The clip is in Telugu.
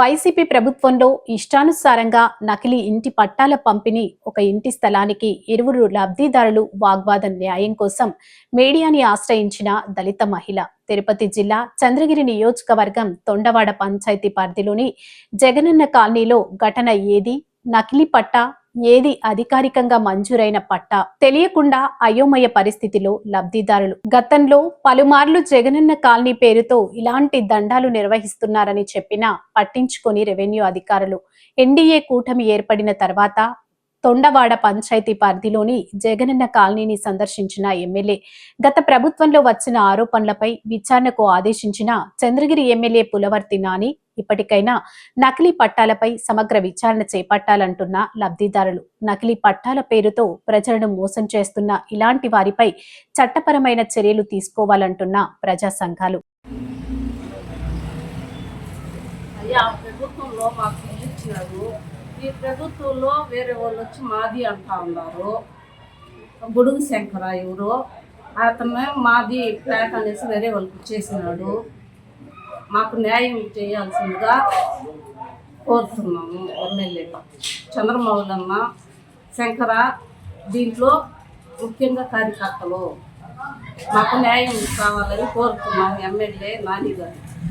వైసీపీ ప్రభుత్వంలో ఇష్టానుసారంగా నకిలీ ఇంటి పట్టాల పంపిణీ ఒక ఇంటి స్థలానికి ఇరువురు లబ్ధిదారులు వాగ్వాదం న్యాయం కోసం మీడియాని ఆశ్రయించిన దళిత మహిళ. తిరుపతి జిల్లా చంద్రగిరి నియోజకవర్గం తొండవాడ పంచాయతీ పరిధిలోని జగనన్న కాలనీలో ఘటన ఏది? నకిలీ పట్టా ఏది అధికారికంగా మంజూరైన పట్టా? తెలియకుండా అయోమయ పరిస్థితిలో లబ్ధిదారులు. గతంలో పలుమార్లు జగనన్న కాలనీ పేరుతో ఇలాంటి దండాలు నిర్వహిస్తున్నారని చెప్పినా పట్టించుకొని రెవెన్యూ అధికారులు. ఎన్డీఏ కూటమి ఏర్పడిన తర్వాత తొండవాడ పంచాయతీ పరిధిలోని జగనన్న కాలనీని సందర్శించిన ఎమ్మెల్యే గత ప్రభుత్వంలో వచ్చిన ఆరోపణలపై విచారణకు ఆదేశించిన చంద్రగిరి ఎమ్మెల్యే పులవర్తి నాని ఇప్పటికైనా నకిలీ పట్టాలపై సమగ్ర విచారణ చేపట్టాలంటున్న లబ్ధిదారులు. నకిలీ పట్టాల పేరుతో ప్రజలను మోసం చేస్తున్న ఇలాంటి వారిపై చట్టపరమైన చర్యలు తీసుకోవాలంటున్న ప్రజా సంఘాలు. ప్రభుత్వంలో మాకు ఇచ్చినారు ఈ ప్రభుత్వంలో వేరే వాళ్ళు వచ్చి మాది అంటా ఉన్నారు. బుడుగు శంకర ఎవరు. అతను మాది ఫ్లాట్ అనేసి వేరే వాళ్ళకి ఇచ్చేసినాడు. మాకు న్యాయం చేయాల్సిందిగా కోరుతున్నాము. ఎమ్మెల్యే. చంద్రమౌళమ్మ శంకర దీంట్లో ముఖ్యంగా కార్యకర్తలు. మాకు న్యాయం కావాలని కోరుతున్నాము. ఎమ్మెల్యే నాని గారు.